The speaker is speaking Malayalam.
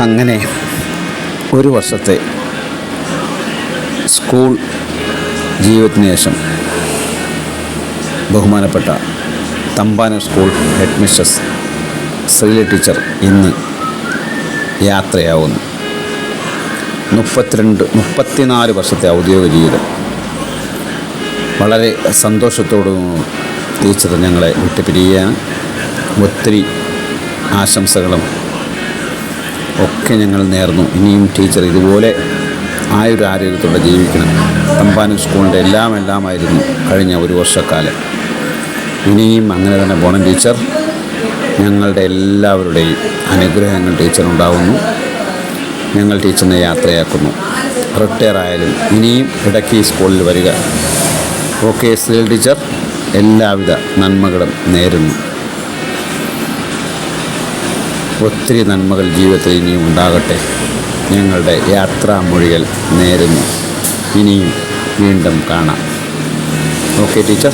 അങ്ങനെ ഒരു വർഷത്തെ സ്കൂൾ ജീവിതത്തിന് ശേഷം ബഹുമാനപ്പെട്ട തമ്പാന school headmistress Sreela teacher ഇന്ന് യാത്രയാവുന്നു. മുപ്പത്തിരണ്ട് മുപ്പത്തിനാല് വർഷത്തെ ഔദ്യോഗിക ജീവിതം. വളരെ സന്തോഷത്തോടും ടീച്ചർ ഞങ്ങളെ വിട്ടുപിരിയുകയാണ്. ഒത്തിരി ആശംസകളും ഒക്കെ ഞങ്ങൾ നേർന്നു. ഇനിയും ടീച്ചർ ഇതുപോലെ ആയൊരു ആരോഗ്യത്തോടെ ജീവിക്കണം. തമ്പാനും സ്കൂളിന്റെ എല്ലാം എല്ലാമായിരുന്നു കഴിഞ്ഞ ഒരു വർഷക്കാലം. ഇനിയും അങ്ങനെ തന്നെ പോണം ടീച്ചർ ഞങ്ങളുടെ എല്ലാവരുടെയും അനുഗ്രഹങ്ങൾ ടീച്ചറുണ്ടാവുന്നു ഞങ്ങൾ ടീച്ചറിനെ യാത്രയാക്കുന്നു. റിട്ടയർ ആയാലും ഇനിയും ഇടയ്ക്ക് സ്കൂളിൽ വരിക. ഓക്കെ ശ്രീ ടീച്ചർ എല്ലാവിധ നന്മകളും നേരുന്നു. ഒത്തിരി നന്മകൾ ജീവിതത്തിൽ ഇനിയും ഉണ്ടാകട്ടെ. ഞങ്ങളുടെ യാത്രാമൊഴികൾ നേരുന്നു. ഇനിയും വീണ്ടും കാണാം. Okay teacher